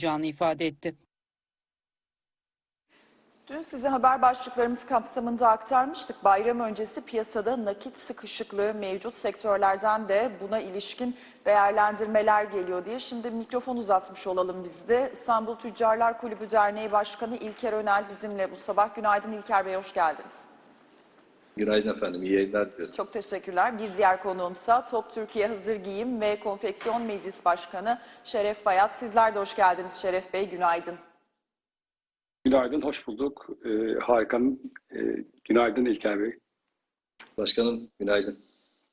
yapacağını ifade etti. Dün size haber başlıklarımız kapsamında aktarmıştık. Bayram öncesi piyasada nakit sıkışıklığı mevcut sektörlerden de buna ilişkin değerlendirmeler geliyor diye. Şimdi mikrofon uzatmış olalım biz de. İstanbul Tüccarlar Kulübü Derneği Başkanı İlker Önel bizimle bu sabah. Günaydın İlker Bey, hoş geldiniz. Günaydın efendim, iyi yayınlar diliyorum. Çok teşekkürler. Bir diğer konuğumsa Top Türkiye Hazır Giyim ve Konfeksiyon Meclis Başkanı Şeref Fayat. Sizler de hoş geldiniz Şeref Bey, günaydın. Günaydın, hoş bulduk. Ee, Hakan, e, günaydın İlker Bey. Başkanım günaydın.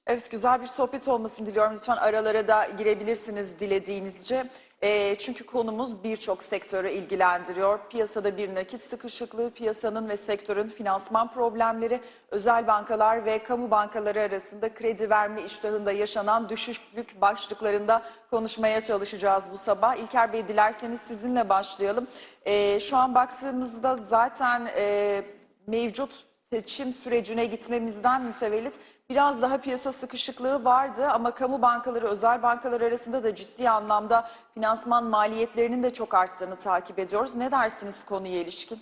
Evet güzel bir sohbet olmasını diliyorum. Lütfen aralara da girebilirsiniz dilediğinizce. E, çünkü konumuz birçok sektörü ilgilendiriyor. Piyasada bir nakit sıkışıklığı, piyasanın ve sektörün finansman problemleri, özel bankalar ve kamu bankaları arasında kredi verme iştahında yaşanan düşüklük başlıklarında konuşmaya çalışacağız bu sabah. İlker Bey dilerseniz sizinle başlayalım. E, şu an baktığımızda zaten e, mevcut seçim sürecine gitmemizden mütevellit biraz daha piyasa sıkışıklığı vardı ama kamu bankaları, özel bankalar arasında da ciddi anlamda finansman maliyetlerinin de çok arttığını takip ediyoruz. Ne dersiniz konuya ilişkin?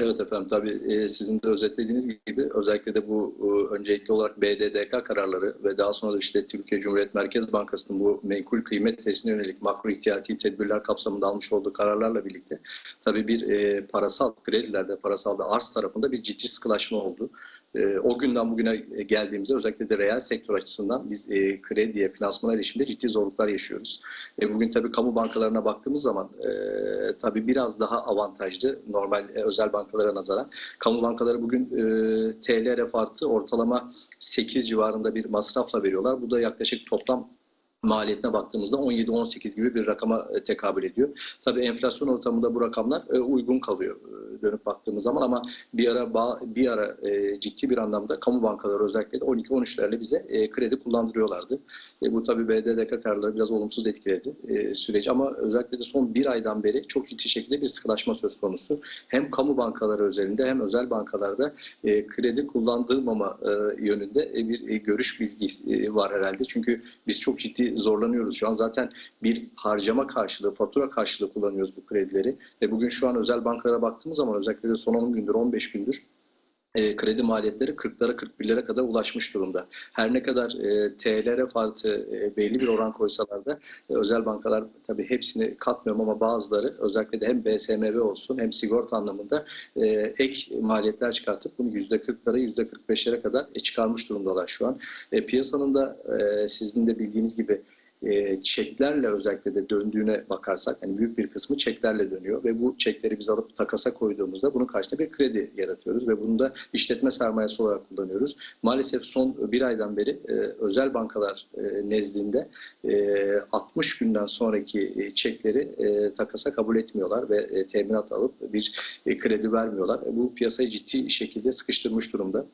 Evet efendim tabii e, sizin de özetlediğiniz gibi özellikle de bu e, öncelikli olarak BDDK kararları ve daha sonra da işte Türkiye Cumhuriyet Merkez Bankası'nın bu menkul kıymet testine yönelik makro ihtiyati tedbirler kapsamında almış olduğu kararlarla birlikte tabii bir e, parasal kredilerde, parasal da arz tarafında bir ciddi sıkılaşma oldu. E, o günden bugüne geldiğimizde özellikle de reel sektör açısından biz e, krediye, finansmana erişimde ciddi zorluklar yaşıyoruz. E, bugün tabii kamu bankalarına baktığımız zaman e, tabii biraz daha avantajlı normal e, özel bankalara nazaran. Kamu bankaları bugün e, TL ref artı ortalama 8 civarında bir masrafla veriyorlar. Bu da yaklaşık toplam maliyetine baktığımızda 17-18 gibi bir rakama e, tekabül ediyor. Tabii enflasyon ortamında bu rakamlar e, uygun kalıyor e, dönüp baktığımız zaman ama bir ara bir ara ciddi bir anlamda kamu bankaları özellikle de 12-13'lerle bize kredi kullandırıyorlardı. Bu tabii BDDK kararları biraz olumsuz etkiledi süreci ama özellikle de son bir aydan beri çok ciddi şekilde bir sıkılaşma söz konusu. Hem kamu bankaları özelinde hem özel bankalarda kredi kullandırmama yönünde bir görüş bilgisi var herhalde. Çünkü biz çok ciddi zorlanıyoruz şu an. Zaten bir harcama karşılığı, fatura karşılığı kullanıyoruz bu kredileri. Ve bugün şu an özel bankalara baktığımız zaman özellikle de son 10 gündür, 15 gündür e, kredi maliyetleri 40'lara 41'lere kadar ulaşmış durumda. Her ne kadar e, TL'lere farklı e, belli bir oran koysalar da e, özel bankalar tabii hepsini katmıyorum ama bazıları özellikle de hem BSMV olsun hem sigorta anlamında e, ek maliyetler çıkartıp bunu %40'lara %45'lere kadar e, çıkarmış durumdalar şu an. E, piyasanın da e, sizin de bildiğiniz gibi e, çeklerle özellikle de döndüğüne bakarsak hani büyük bir kısmı çeklerle dönüyor ve bu çekleri biz alıp takasa koyduğumuzda bunun karşılığında bir kredi yaratıyoruz ve bunu da işletme sermayesi olarak kullanıyoruz. Maalesef son bir aydan beri e, özel bankalar e, nezdinde e, 60 günden sonraki çekleri takasa kabul etmiyorlar ve teminat alıp bir kredi vermiyorlar. Bu piyasayı ciddi şekilde sıkıştırmış durumda.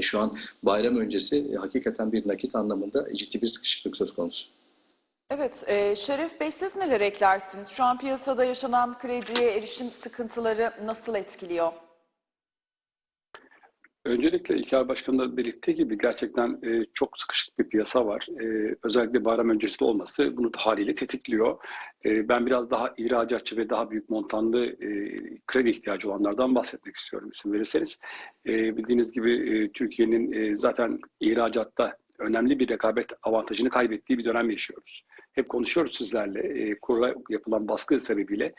Şu an bayram öncesi hakikaten bir nakit anlamında ciddi bir sıkışıklık söz konusu. Evet, e, Şeref Bey siz neler eklersiniz? Şu an piyasada yaşanan krediye erişim sıkıntıları nasıl etkiliyor? Öncelikle İlker Başkan'ın da belirttiği gibi gerçekten e, çok sıkışık bir piyasa var. E, özellikle bayram öncesi olması bunu da haliyle tetikliyor. E, ben biraz daha ihracatçı ve daha büyük montanlı e, kredi ihtiyacı olanlardan bahsetmek istiyorum isim verirseniz. E, bildiğiniz gibi e, Türkiye'nin e, zaten ihracatta önemli bir rekabet avantajını kaybettiği bir dönem yaşıyoruz. Hep konuşuyoruz sizlerle. E, kurla yapılan baskı sebebiyle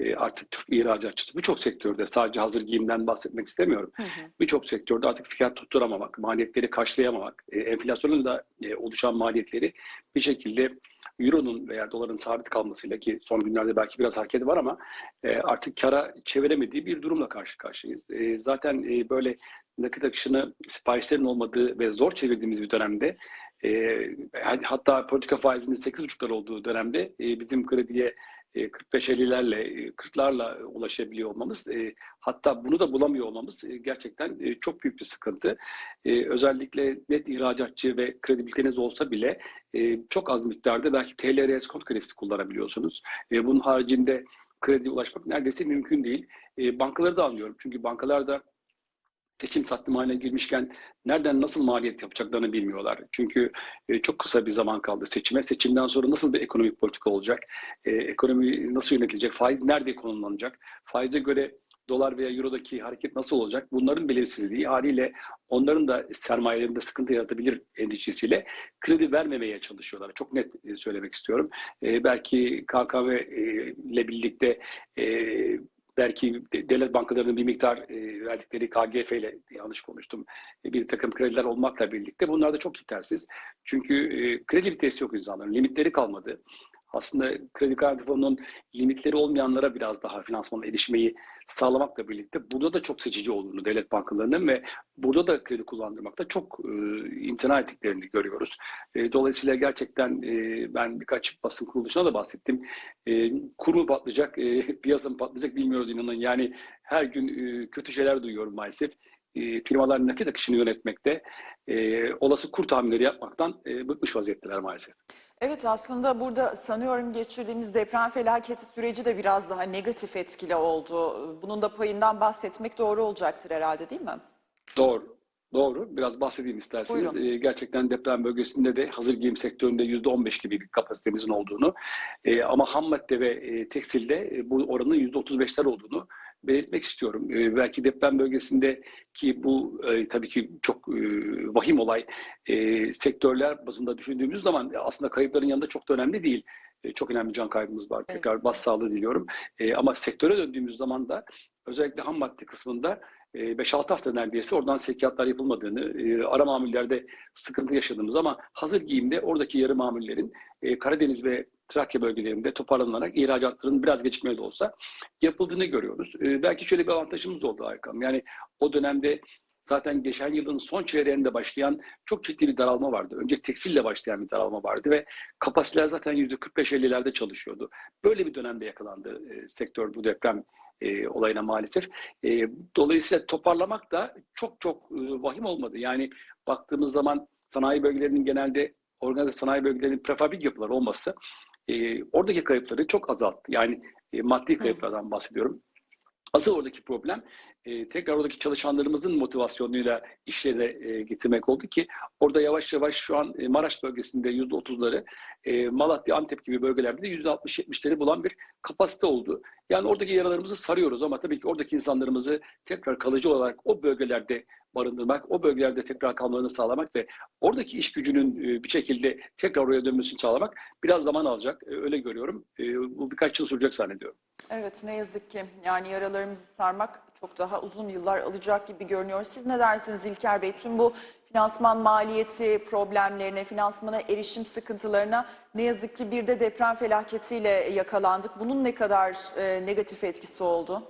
e, artık Türk ihracatçısı birçok sektörde sadece hazır giyimden bahsetmek istemiyorum. Birçok sektörde artık fiyat tutturamamak, maliyetleri karşılayamamak, e, enflasyonun da e, oluşan maliyetleri bir şekilde Euro'nun veya doların sabit kalmasıyla ki son günlerde belki biraz hareket var ama e, artık kara çeviremediği bir durumla karşı karşıyayız. E, zaten e, böyle nakit akışını siparişlerin olmadığı ve zor çevirdiğimiz bir dönemde e, hatta politika faizinin 8,5'lar olduğu dönemde e, bizim krediye e, 45-50'lerle, e, 40'larla ulaşabiliyor olmamız, e, hatta bunu da bulamıyor olmamız e, gerçekten e, çok büyük bir sıkıntı. E, özellikle net ihracatçı ve kredibiliteniz olsa bile e, çok az miktarda belki TL reskont kredisi kullanabiliyorsunuz. E, bunun haricinde krediye ulaşmak neredeyse mümkün değil. E, bankaları da anlıyorum çünkü bankalar da seçim haline girmişken nereden nasıl maliyet yapacaklarını bilmiyorlar. Çünkü e, çok kısa bir zaman kaldı seçime. Seçimden sonra nasıl bir ekonomik politika olacak? E, ekonomi nasıl yönetilecek? Faiz nerede konumlanacak? Faize göre dolar veya eurodaki hareket nasıl olacak? Bunların belirsizliği haliyle onların da sermayelerinde sıkıntı yaratabilir endişesiyle kredi vermemeye çalışıyorlar. Çok net e, söylemek istiyorum. E, belki KKV ile birlikte e, belki de- devlet bankalarının bir miktar e, verdikleri KGF ile yanlış konuştum. e, bir takım krediler olmakla birlikte bunlar da çok yetersiz. Çünkü e, kredi vitesi yok insanların. Limitleri kalmadı. Aslında kredi kartı fonunun limitleri olmayanlara biraz daha finansmana erişmeyi sağlamakla birlikte burada da çok seçici olduğunu devlet bankalarının ve burada da kredi kullandırmakta çok e, imtina ettiklerini görüyoruz. E, dolayısıyla gerçekten e, ben birkaç basın kuruluşuna da bahsettim. E, kur mu patlayacak, e, piyasa mı patlayacak bilmiyoruz inanın. Yani her gün e, kötü şeyler duyuyorum maalesef. E, firmalar nakit akışını yönetmekte, e, olası kur tahminleri yapmaktan e, bıkmış vaziyetteler maalesef. Evet aslında burada sanıyorum geçirdiğimiz deprem felaketi süreci de biraz daha negatif etkili oldu. Bunun da payından bahsetmek doğru olacaktır herhalde değil mi? Doğru. Doğru. Biraz bahsedeyim isterseniz. Buyurun. Ee, gerçekten deprem bölgesinde de hazır giyim sektöründe %15 gibi bir kapasitemizin olduğunu e, ama ham madde ve e, tekstilde e, bu oranın %35'ler olduğunu belirtmek istiyorum. E, belki deprem bölgesindeki bu e, tabii ki çok e, vahim olay e, sektörler bazında düşündüğümüz zaman aslında kayıpların yanında çok da önemli değil. Çok önemli can kaybımız var. Evet. Tekrar bas sağlığı diliyorum. E, ama sektöre döndüğümüz zaman da özellikle ham madde kısmında e, 5-6 hafta neredeyse oradan sevkiyatlar yapılmadığını, e, ara mamullerde sıkıntı yaşadığımız ama hazır giyimde oradaki yarı mamullerin e, Karadeniz ve Trakya bölgelerinde toparlanarak ihracatların biraz gecikmeli de olsa yapıldığını görüyoruz. E, belki şöyle bir avantajımız oldu Hakan. Yani o dönemde zaten geçen yılın son çeyreğinde başlayan çok ciddi bir daralma vardı. Önce tekstille başlayan bir daralma vardı ve kapasiteler zaten %45-50'lerde çalışıyordu. Böyle bir dönemde yakalandı e, sektör bu deprem e, olayına maalesef. E, dolayısıyla toparlamak da çok çok e, vahim olmadı. Yani baktığımız zaman sanayi bölgelerinin genelde organize sanayi bölgelerinin prefabrik yapılar olması e, oradaki kayıpları çok azalttı. Yani e, maddi kayıplardan bahsediyorum. Asıl oradaki problem e, tekrar oradaki çalışanlarımızın motivasyonuyla işleri e, getirmek oldu ki orada yavaş yavaş şu an e, Maraş bölgesinde %30'ları, e, Malatya, Antep gibi bölgelerde de %60-70'leri bulan bir kapasite oldu. Yani oradaki yaralarımızı sarıyoruz ama tabii ki oradaki insanlarımızı tekrar kalıcı olarak o bölgelerde barındırmak, o bölgelerde tekrar kalmalarını sağlamak ve oradaki iş gücünün e, bir şekilde tekrar oraya dönmesini sağlamak biraz zaman alacak. E, öyle görüyorum. E, bu birkaç yıl sürecek zannediyorum. Evet ne yazık ki yani yaralarımızı sarmak çok daha uzun yıllar alacak gibi görünüyor. Siz ne dersiniz İlker Bey? Tüm bu finansman maliyeti problemlerine, finansmana erişim sıkıntılarına ne yazık ki bir de deprem felaketiyle yakalandık. Bunun ne kadar e, negatif etkisi oldu?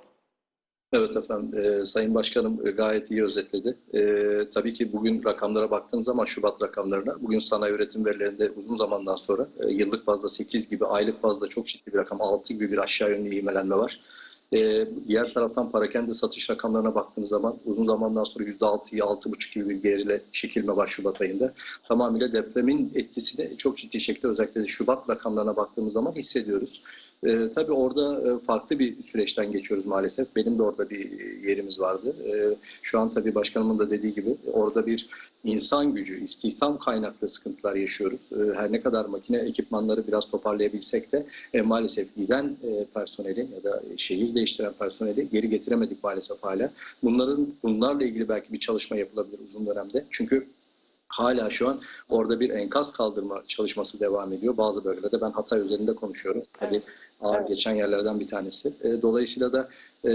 Evet efendim, e, Sayın Başkanım e, gayet iyi özetledi. E, tabii ki bugün rakamlara baktığınız zaman Şubat rakamlarına, bugün sanayi üretim verilerinde uzun zamandan sonra e, yıllık bazda 8 gibi, aylık bazda çok ciddi bir rakam, 6 gibi bir aşağı yönlü ivmelenme var. E, diğer taraftan parakende satış rakamlarına baktığınız zaman uzun zamandan sonra %6'yı 6,5 gibi bir gerile çekilme var Şubat ayında. Tamamıyla depremin etkisini çok ciddi şekilde özellikle Şubat rakamlarına baktığımız zaman hissediyoruz. E, tabii orada e, farklı bir süreçten geçiyoruz maalesef. Benim de orada bir yerimiz vardı. E, şu an tabii başkanımın da dediği gibi orada bir insan gücü, istihdam kaynaklı sıkıntılar yaşıyoruz. E, her ne kadar makine ekipmanları biraz toparlayabilsek de e, maalesef giden e, personeli ya da şehir değiştiren personeli geri getiremedik maalesef hala. Bunların bunlarla ilgili belki bir çalışma yapılabilir uzun dönemde. Çünkü Hala şu an orada bir enkaz kaldırma çalışması devam ediyor. Bazı bölgelerde ben Hatay üzerinde konuşuyorum. Tabii Evet. Ağır Evet. geçen yerlerden bir tanesi. E, dolayısıyla da e,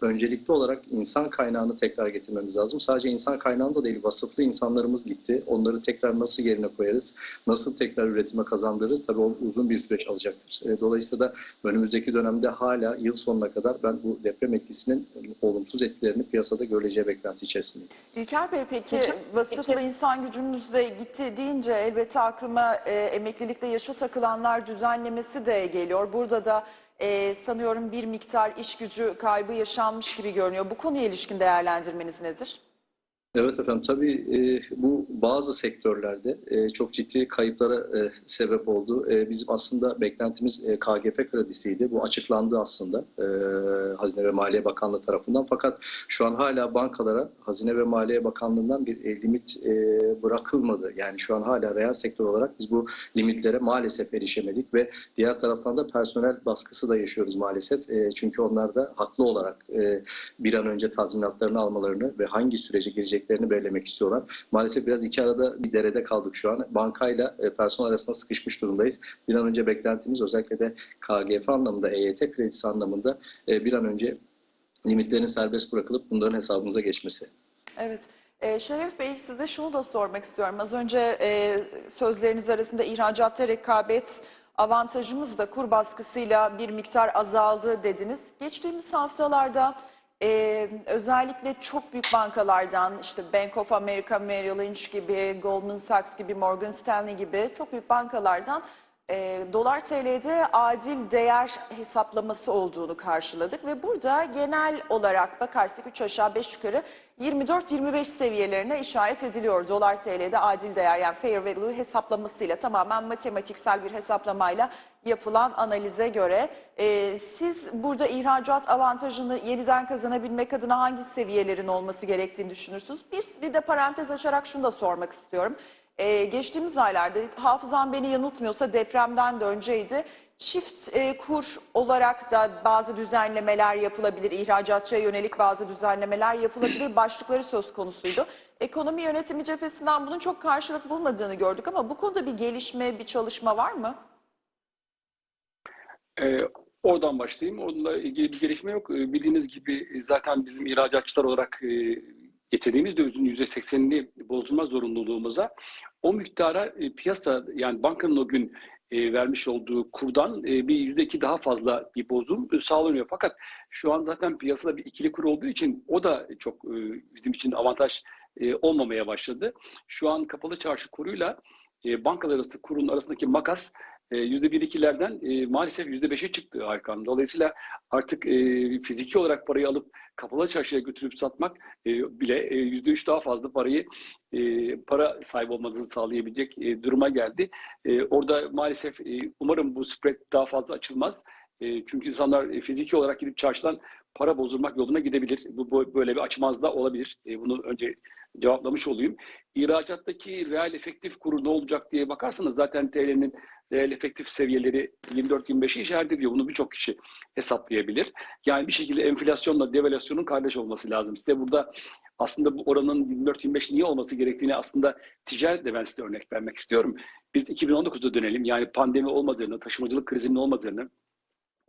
öncelikli olarak insan kaynağını tekrar getirmemiz lazım. Sadece insan kaynağında da değil, vasıflı insanlarımız gitti. Onları tekrar nasıl yerine koyarız, nasıl tekrar üretime kazandırırız? Tabii o uzun bir süreç alacaktır. E, dolayısıyla da önümüzdeki dönemde hala yıl sonuna kadar ben bu deprem etkisinin olumsuz etkilerini piyasada görüleceği beklentisi içerisindeyim. İlker Bey peki vasıflı insan gücümüz de gitti deyince elbette aklıma e, emeklilikte yaşa takılanlar düzenlemesi de geliyor. Burada da e, sanıyorum bir miktar iş gücü kaybı yaşanmış gibi görünüyor. Bu konuya ilişkin değerlendirmeniz nedir? Evet efendim tabii e, bu bazı sektörlerde e, çok ciddi kayıplara e, sebep oldu. E, bizim aslında beklentimiz e, KGF kredisiydi. Bu açıklandı aslında e, Hazine ve Maliye Bakanlığı tarafından. Fakat şu an hala bankalara Hazine ve Maliye Bakanlığı'ndan bir e, limit e, bırakılmadı. Yani şu an hala reel sektör olarak biz bu limitlere maalesef erişemedik ve diğer taraftan da personel baskısı da yaşıyoruz maalesef. E, çünkü onlar da haklı olarak e, bir an önce tazminatlarını almalarını ve hangi sürece gireceklerini belirlemek istiyorlar. Maalesef biraz iki arada bir derede kaldık şu an. Bankayla e, personel arasında sıkışmış durumdayız. Bir an önce beklentimiz özellikle de KGF anlamında, EYT kredisi anlamında e, bir an önce limitlerin serbest bırakılıp bunların hesabımıza geçmesi. Evet. Ee, Şeref Bey size şunu da sormak istiyorum. Az önce e, sözleriniz arasında ihracatta rekabet avantajımız da kur baskısıyla bir miktar azaldı dediniz. Geçtiğimiz haftalarda e, özellikle çok büyük bankalardan işte Bank of America, Merrill Lynch gibi, Goldman Sachs gibi, Morgan Stanley gibi çok büyük bankalardan e, dolar TL'de adil değer hesaplaması olduğunu karşıladık ve burada genel olarak bakarsak 3 aşağı 5 yukarı 24-25 seviyelerine işaret ediliyor dolar TL'de adil değer yani fair value hesaplamasıyla tamamen matematiksel bir hesaplamayla yapılan analize göre E, siz burada ihracat avantajını yeniden kazanabilmek adına hangi seviyelerin olması gerektiğini düşünürsünüz? Bir, bir de parantez açarak şunu da sormak istiyorum. Ee, geçtiğimiz aylarda hafızam beni yanıltmıyorsa depremden de önceydi. Çift e, kur olarak da bazı düzenlemeler yapılabilir, ihracatçıya yönelik bazı düzenlemeler yapılabilir başlıkları söz konusuydu. Ekonomi yönetimi cephesinden bunun çok karşılık bulmadığını gördük ama bu konuda bir gelişme, bir çalışma var mı? Ee, oradan başlayayım. Onunla ilgili bir gelişme yok. Ee, bildiğiniz gibi zaten bizim ihracatçılar olarak e, getirdiğimiz dövizin %80'ini bozulma zorunluluğumuza o miktara e, piyasa yani bankanın o gün e, vermiş olduğu kurdan e, bir yüzde iki daha fazla bir bozum e, sağlanıyor. Fakat şu an zaten piyasada bir ikili kur olduğu için o da çok e, bizim için avantaj e, olmamaya başladı. Şu an kapalı çarşı kuruyla e, bankalar arası kurun arasındaki makas e, yüzde bir ikilerden e, maalesef yüzde beşe çıktı Hakan. Dolayısıyla artık e, fiziki olarak parayı alıp kapalı çarşıya götürüp satmak e, bile e, yüzde üç daha fazla parayı e, para sahibi olmanızı sağlayabilecek duruma geldi. Orada maalesef umarım bu spread daha fazla açılmaz. Çünkü insanlar fiziki olarak gidip çarşıdan para bozdurmak yoluna gidebilir. Bu, böyle bir açmaz da olabilir. Bunu önce cevaplamış olayım. İhracattaki reel efektif kuru ne olacak diye bakarsanız zaten TL'nin reel efektif seviyeleri 24-25'i işaret ediyor. Bunu birçok kişi hesaplayabilir. Yani bir şekilde enflasyonla devalüasyonun kardeş olması lazım. Size burada aslında bu oranın 24-25 niye olması gerektiğini aslında ticaretle ben size örnek vermek istiyorum. Biz 2019'da dönelim. Yani pandemi olmadığını, taşımacılık krizinin olmadığını,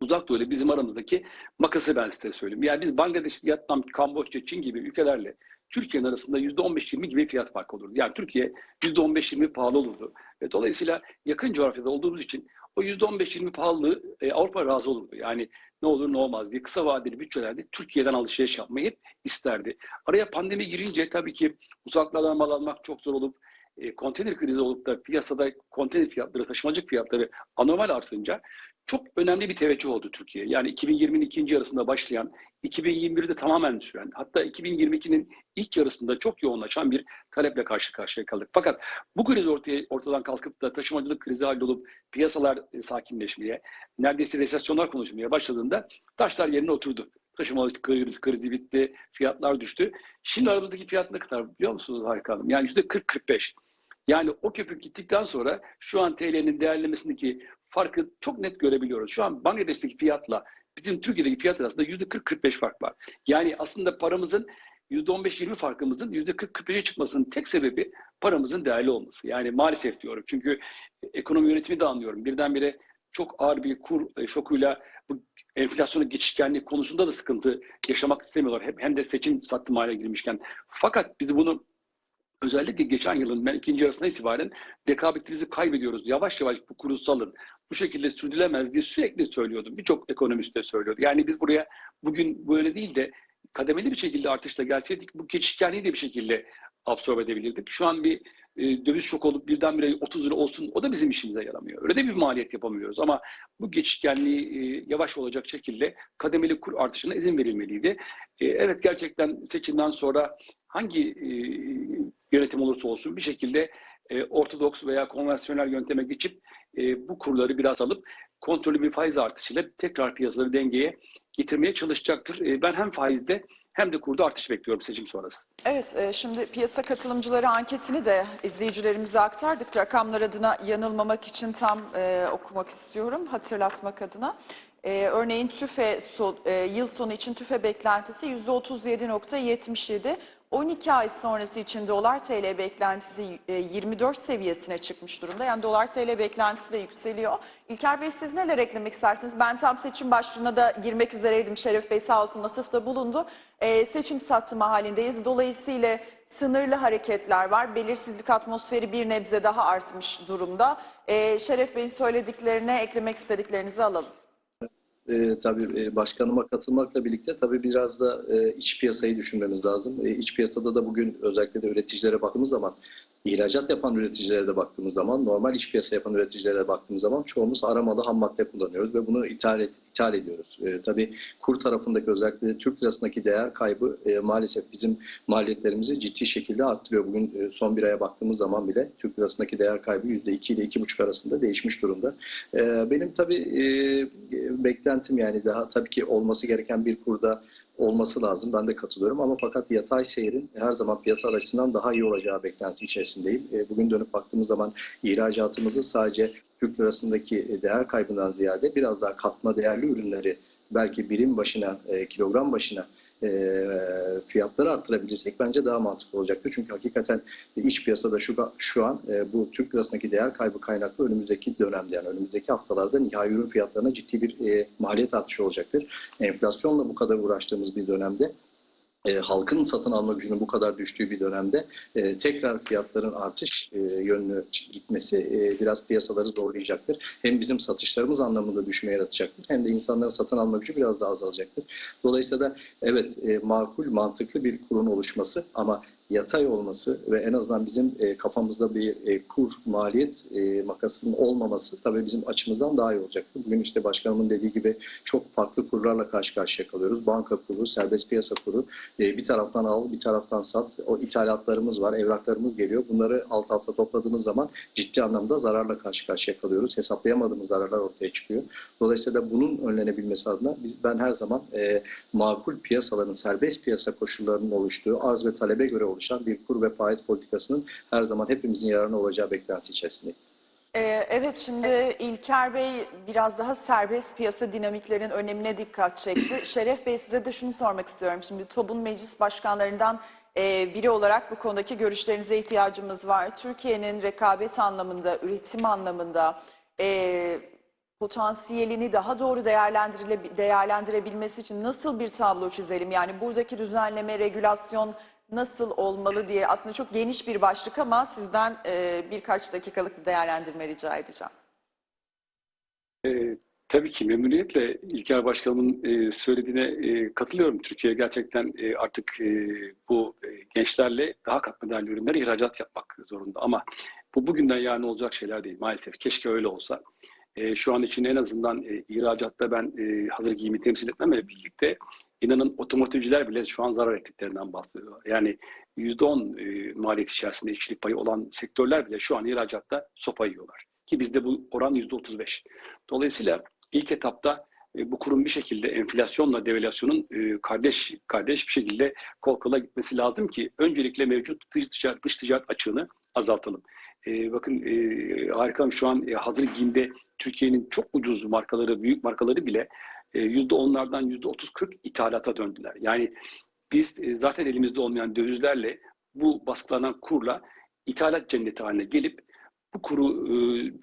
uzak doğuyla bizim aramızdaki makası ben size söyleyeyim. Yani biz Bangladeş, Vietnam, Kamboçya, Çin gibi ülkelerle Türkiye'nin arasında %15-20 gibi fiyat farkı olurdu. Yani Türkiye %15-20 pahalı olurdu. Ve dolayısıyla yakın coğrafyada olduğumuz için o %15-20 pahalılığı e, Avrupa razı olurdu. Yani ne olur ne olmaz diye kısa vadeli bütçelerde Türkiye'den alışveriş yapmayı hep isterdi. Araya pandemi girince tabii ki uzaklardan mal almak çok zor olup e, konteyner krizi olup da piyasada konteyner fiyatları, taşımacılık fiyatları anormal artınca çok önemli bir teveccüh oldu Türkiye. Yani 2020'nin ikinci yarısında başlayan, 2021'de tamamen süren, hatta 2022'nin ilk yarısında çok yoğunlaşan bir taleple karşı karşıya kaldık. Fakat bu kriz ortaya, ortadan kalkıp da taşımacılık krizi hallolup piyasalar e, sakinleşmeye, neredeyse resesyonlar konuşmaya başladığında taşlar yerine oturdu. Taşımacılık krizi, krizi bitti, fiyatlar düştü. Şimdi aramızdaki fiyat ne kadar biliyor musunuz Harika Hanım? Yani %40-45. Yani o köpük gittikten sonra şu an TL'nin değerlemesindeki farkı çok net görebiliyoruz. Şu an Bangladeş'teki fiyatla bizim Türkiye'deki fiyat arasında %40-45 fark var. Yani aslında paramızın %15-20 farkımızın %40-45'e çıkmasının tek sebebi paramızın değerli olması. Yani maalesef diyorum. Çünkü ekonomi yönetimi de anlıyorum. Birdenbire çok ağır bir kur e, şokuyla bu enflasyonun geçişkenlik konusunda da sıkıntı yaşamak istemiyorlar. Hem, hem de seçim sattım hale girmişken. Fakat biz bunu özellikle geçen yılın ben ikinci yarısından itibaren rekabetimizi kaybediyoruz. Yavaş yavaş bu kuru salın. Bu şekilde sürdürülemez diye sürekli söylüyordum. Birçok ekonomist de söylüyordu. Yani biz buraya bugün böyle değil de kademeli bir şekilde artışla gelseydik bu geçişkenliği de bir şekilde absorbe edebilirdik. Şu an bir e, döviz şok olup birdenbire 30 lira olsun o da bizim işimize yaramıyor. Öyle de bir maliyet yapamıyoruz ama bu geçişkenliği e, yavaş olacak şekilde kademeli kur artışına izin verilmeliydi. E, evet gerçekten seçimden sonra hangi e, yönetim olursa olsun bir şekilde e, ortodoks veya konvansiyonel yönteme geçip e, bu kurları biraz alıp kontrollü bir faiz artışıyla tekrar piyasaları dengeye getirmeye çalışacaktır. E, ben hem faizde hem de kurda artış bekliyorum seçim sonrası. Evet, e, şimdi piyasa katılımcıları anketini de izleyicilerimize aktardık. Rakamlar adına yanılmamak için tam e, okumak istiyorum, hatırlatmak adına. E, örneğin TÜFE so- e, yıl sonu için TÜFE beklentisi %37.77. 12 ay sonrası için dolar TL beklentisi e, 24 seviyesine çıkmış durumda. Yani dolar TL beklentisi de yükseliyor. İlker Bey siz neler eklemek istersiniz? Ben tam seçim başlığına da girmek üzereydim. Şeref Bey sağ olsun atıfta bulundu. E, seçim satımı halindeyiz. Dolayısıyla sınırlı hareketler var. Belirsizlik atmosferi bir nebze daha artmış durumda. E, Şeref Bey'in söylediklerine eklemek istediklerinizi alalım. E, tabii e, başkanıma katılmakla birlikte tabii biraz da e, iç piyasayı düşünmemiz lazım. E, iç piyasada da bugün özellikle de üreticilere baktığımız zaman, ihracat yapan üreticilere de baktığımız zaman, normal iç piyasa yapan üreticilere de baktığımız zaman çoğumuz aramalı ham madde kullanıyoruz ve bunu ithal, et, ithal ediyoruz. E, tabii kur tarafındaki özellikle Türk lirasındaki değer kaybı e, maalesef bizim maliyetlerimizi ciddi şekilde arttırıyor. Bugün e, son bir aya baktığımız zaman bile Türk lirasındaki değer kaybı %2 ile 2,5 arasında değişmiş durumda. E, benim tabii e, beklentim yani daha tabii ki olması gereken bir kurda olması lazım. Ben de katılıyorum ama fakat yatay seyrin her zaman piyasa açısından daha iyi olacağı beklentisi içerisindeyim. E, Bugün dönüp baktığımız zaman ihracatımızı sadece Türk lirasındaki değer kaybından ziyade biraz daha katma değerli ürünleri belki birim başına, e, kilogram başına e, fiyatları arttırabilirsek bence daha mantıklı olacaktır. Çünkü hakikaten iç piyasada şu, şu an e, bu Türk lirasındaki değer kaybı kaynaklı önümüzdeki dönemde yani önümüzdeki haftalarda nihai ürün fiyatlarına ciddi bir e, maliyet artışı olacaktır. Enflasyonla bu kadar uğraştığımız bir dönemde e, halkın satın alma gücünün bu kadar düştüğü bir dönemde e, tekrar fiyatların artış e, yönlü gitmesi e, biraz piyasaları zorlayacaktır. Hem bizim satışlarımız anlamında düşme yaratacaktır hem de insanların satın alma gücü biraz daha azalacaktır. Dolayısıyla da evet e, makul, mantıklı bir kurun oluşması ama yatay olması ve en azından bizim e, kafamızda bir e, kur maliyet e, makasının olmaması tabii bizim açımızdan daha iyi olacaktır. Bugün işte başkanımın dediği gibi çok farklı kurlarla karşı karşıya kalıyoruz. Banka kuru, serbest piyasa kuru. Bir taraftan al, bir taraftan sat. O ithalatlarımız var, evraklarımız geliyor. Bunları alt alta topladığımız zaman ciddi anlamda zararla karşı karşıya kalıyoruz. Hesaplayamadığımız zararlar ortaya çıkıyor. Dolayısıyla bunun önlenebilmesi adına biz, ben her zaman makul piyasaların, serbest piyasa koşullarının oluştuğu, arz ve talebe göre oluşan bir kur ve faiz politikasının her zaman hepimizin yararına olacağı beklentisi içerisindeyim. Ee, Evet şimdi İlker Bey biraz daha serbest piyasa dinamiklerin önemine dikkat çekti. Şeref Bey size de şunu sormak istiyorum. Şimdi TOB'un meclis başkanlarından e, biri olarak bu konudaki görüşlerinize ihtiyacımız var. Türkiye'nin rekabet anlamında, üretim anlamında e, potansiyelini daha doğru değerlendirebilmesi için nasıl bir tablo çizelim? Yani buradaki düzenleme, regülasyon nasıl olmalı diye aslında çok geniş bir başlık ama sizden e, birkaç dakikalık bir değerlendirme rica edeceğim. E, tabii ki memnuniyetle İlker Başkanımın e, söylediğine e, katılıyorum. Türkiye gerçekten e, artık e, bu e, gençlerle daha katma değerli ürünler ihracat yapmak zorunda. Ama bu bugünden yarın olacak şeyler değil maalesef. Keşke öyle olsa. E, şu an için en azından e, ihracatta ben e, hazır giyimi temsil etmemle birlikte inanın otomotivciler bile şu an zarar ettiklerinden bahsediyor. Yani %10 e, maliyet içerisinde işçilik payı olan sektörler bile şu an ihracatta sopa yiyorlar. Ki bizde bu oran %35. Dolayısıyla ilk etapta e, bu kurum bir şekilde enflasyonla devalüasyonun e, kardeş kardeş bir şekilde kol kola gitmesi lazım ki öncelikle mevcut dış ticaret, dış ticaret açığını azaltalım. E, bakın e, harika şu an e, hazır giyimde Türkiye'nin çok ucuz markaları, büyük markaları bile e, %10'lardan %30-40 ithalata döndüler. Yani biz e, zaten elimizde olmayan dövizlerle bu baskılanan kurla ithalat cenneti haline gelip bu kuru e,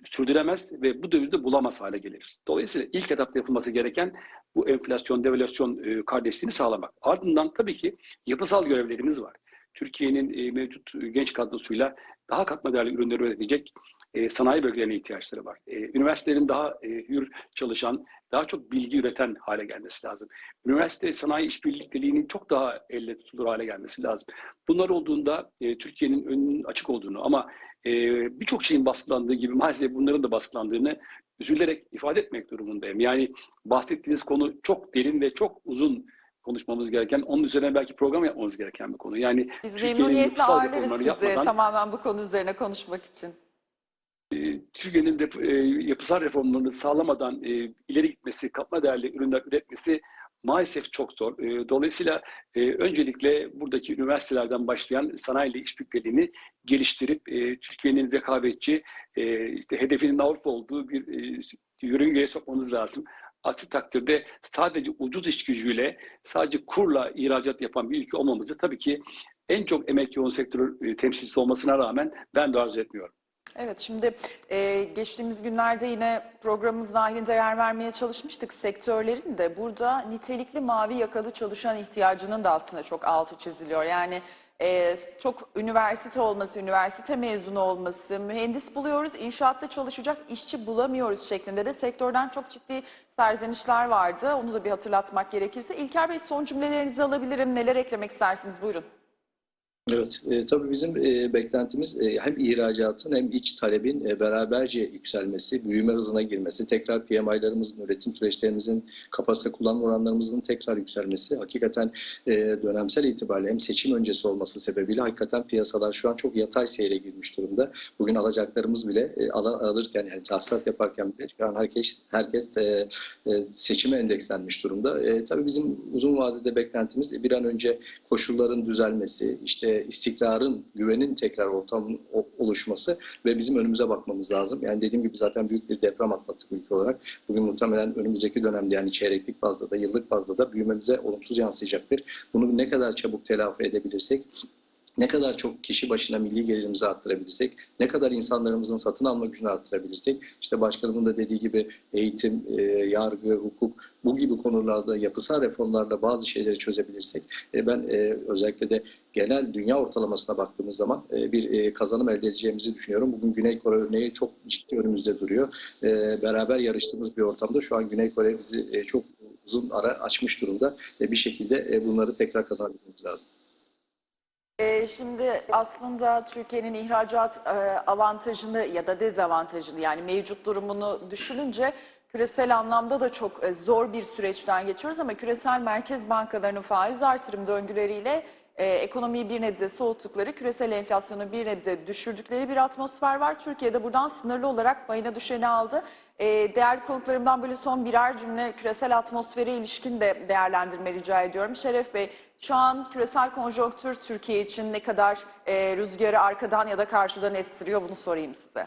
sürdüremez ve bu dövizi de bulamaz hale geliriz. Dolayısıyla ilk etapta yapılması gereken bu enflasyon, devalüasyon e, kardeşliğini sağlamak. Ardından tabii ki yapısal görevlerimiz var. Türkiye'nin e, mevcut genç kadrosuyla daha katma değerli ürünleri üretecek e, sanayi bölgelerine ihtiyaçları var. E, üniversitelerin daha e, hür çalışan, daha çok bilgi üreten hale gelmesi lazım. Üniversite sanayi işbirlikteliğinin çok daha elle tutulur hale gelmesi lazım. Bunlar olduğunda e, Türkiye'nin önünün açık olduğunu ama e, birçok şeyin baskılandığı gibi maalesef bunların da baskılandığını üzülerek ifade etmek durumundayım. Yani bahsettiğiniz konu çok derin ve çok uzun konuşmamız gereken, onun üzerine belki program yapmamız gereken bir konu. Yani Biz memnuniyetle ağırlarız sizi yapmadan- tamamen bu konu üzerine konuşmak için. Türkiye'nin de, e, yapısal reformlarını sağlamadan e, ileri gitmesi, katma değerli ürünler üretmesi maalesef çok zor. E, dolayısıyla e, öncelikle buradaki üniversitelerden başlayan sanayiyle işbirliğini geliştirip e, Türkiye'nin rekabetçi, e, işte hedefinin Avrupa olduğu bir e, yörüngeye sokmamız lazım. Aksi takdirde sadece ucuz iş gücüyle, sadece kurla ihracat yapan bir ülke olmamızı tabii ki en çok emek yoğun sektörü e, temsilcisi olmasına rağmen ben de arzu etmiyorum. Evet şimdi e, geçtiğimiz günlerde yine programımız dahilinde yer vermeye çalışmıştık sektörlerin de burada nitelikli mavi yakalı çalışan ihtiyacının da aslında çok altı çiziliyor. Yani e, çok üniversite olması, üniversite mezunu olması, mühendis buluyoruz, inşaatta çalışacak işçi bulamıyoruz şeklinde de sektörden çok ciddi serzenişler vardı. Onu da bir hatırlatmak gerekirse. İlker Bey son cümlelerinizi alabilirim. Neler eklemek istersiniz? Buyurun. Evet, e, tabii bizim e, beklentimiz e, hem ihracatın hem iç talebin e, beraberce yükselmesi, büyüme hızına girmesi, tekrar PMI'larımızın, üretim süreçlerimizin, kapasite kullanım oranlarımızın tekrar yükselmesi. Hakikaten e, dönemsel itibariyle hem seçim öncesi olması sebebiyle hakikaten piyasalar şu an çok yatay seyre girmiş durumda. Bugün alacaklarımız bile e, ala- alırken yani tahsilat yaparken bile şu an herkes, herkes e, e, seçime endekslenmiş durumda. E, tabii bizim uzun vadede beklentimiz bir an önce koşulların düzelmesi, işte istikrarın, güvenin tekrar ortam oluşması ve bizim önümüze bakmamız lazım. Yani dediğim gibi zaten büyük bir deprem atlattık ülke olarak. Bugün muhtemelen önümüzdeki dönemde yani çeyreklik bazda da, yıllık bazda da büyümemize olumsuz yansıyacaktır. Bunu ne kadar çabuk telafi edebilirsek, ne kadar çok kişi başına milli gelirimizi arttırabilirsek, ne kadar insanlarımızın satın alma gücünü arttırabilirsek, işte başkanımın da dediği gibi eğitim, e, yargı, hukuk bu gibi konularda yapısal reformlarla bazı şeyleri çözebilirsek, e, ben e, özellikle de genel dünya ortalamasına baktığımız zaman e, bir e, kazanım elde edeceğimizi düşünüyorum. Bugün Güney Kore örneği çok ciddi önümüzde duruyor. E, beraber yarıştığımız bir ortamda şu an Güney Kore bizi e, çok uzun ara açmış durumda. E, bir şekilde e, bunları tekrar kazanabilmemiz lazım. Ee, şimdi aslında Türkiye'nin ihracat e, avantajını ya da dezavantajını yani mevcut durumunu düşününce küresel anlamda da çok e, zor bir süreçten geçiyoruz ama küresel merkez bankalarının faiz artırım döngüleriyle e, ekonomiyi bir nebze soğuttukları, küresel enflasyonu bir nebze düşürdükleri bir atmosfer var. Türkiye'de buradan sınırlı olarak payına düşeni aldı. E, değerli konuklarımdan böyle son birer cümle küresel atmosfere ilişkin de değerlendirme rica ediyorum. Şeref Bey, şu an küresel konjonktür Türkiye için ne kadar e, rüzgarı arkadan ya da karşıdan estiriyor bunu sorayım size.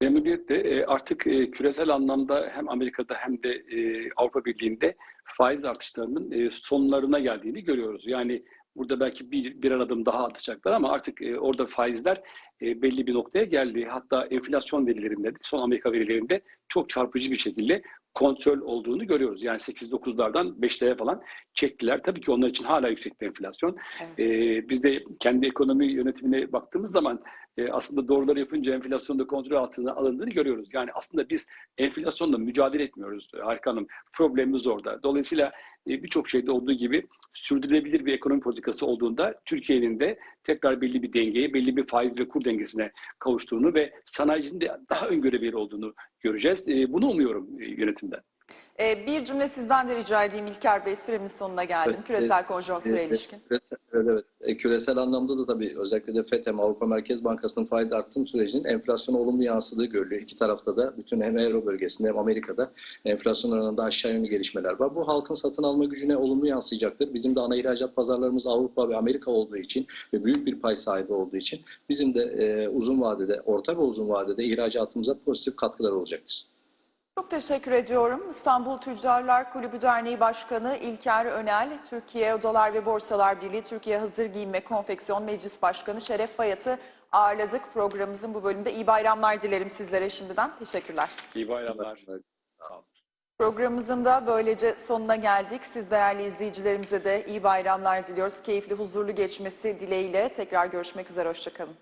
Memnuniyetle e, artık e, küresel anlamda hem Amerika'da hem de e, Avrupa Birliği'nde faiz artışlarının e, sonlarına geldiğini görüyoruz. Yani burada belki bir, bir adım daha atacaklar ama artık e, orada faizler e, belli bir noktaya geldi. Hatta enflasyon verilerinde, de, son Amerika verilerinde çok çarpıcı bir şekilde kontrol olduğunu görüyoruz. Yani 8-9'lardan 5'lere falan çektiler. Tabii ki onlar için hala yüksek bir enflasyon. Evet. Ee, biz de kendi ekonomi yönetimine baktığımız zaman e, aslında doğruları yapınca enflasyonda kontrol altına alındığını görüyoruz. Yani aslında biz enflasyonla mücadele etmiyoruz e, Harika Hanım. Problemimiz orada. Dolayısıyla e, birçok şeyde olduğu gibi sürdürülebilir bir ekonomi politikası olduğunda Türkiye'nin de tekrar belli bir dengeye, belli bir faiz ve kur dengesine kavuştuğunu ve sanayicinin de daha öngörebilir olduğunu göreceğiz. E, bunu umuyorum e, yönetimden. E, bir cümle sizden de rica edeyim İlker Bey süremiz sonuna geldim. Evet, Küresel konjonktüre Evet, ilişkin. Küresel, evet, evet. E, küresel anlamda da tabii özellikle de FED hem Avrupa Merkez Bankası'nın faiz artım sürecinin enflasyona olumlu yansıdığı görülüyor. İki tarafta da bütün hem Euro bölgesinde hem Amerika'da enflasyon oranında aşağı yönlü gelişmeler var. Bu halkın satın alma gücüne olumlu yansıyacaktır. Bizim de ana ihracat pazarlarımız Avrupa ve Amerika olduğu için ve büyük bir pay sahibi olduğu için bizim de e, uzun vadede, orta ve uzun vadede ihracatımıza pozitif katkılar olacaktır. Çok teşekkür ediyorum. İstanbul Tüccarlar Kulübü Derneği Başkanı İlker Önel, Türkiye Odalar ve Borsalar Birliği, Türkiye Hazır Giyim ve Konfeksiyon Meclis Başkanı Şeref Fayat'ı ağırladık. Programımızın bu bölümünde iyi bayramlar dilerim sizlere şimdiden. Teşekkürler. İyi bayramlar. Programımızın da böylece sonuna geldik. Siz değerli izleyicilerimize de iyi bayramlar diliyoruz. Keyifli, huzurlu geçmesi dileğiyle tekrar görüşmek üzere. Hoşçakalın.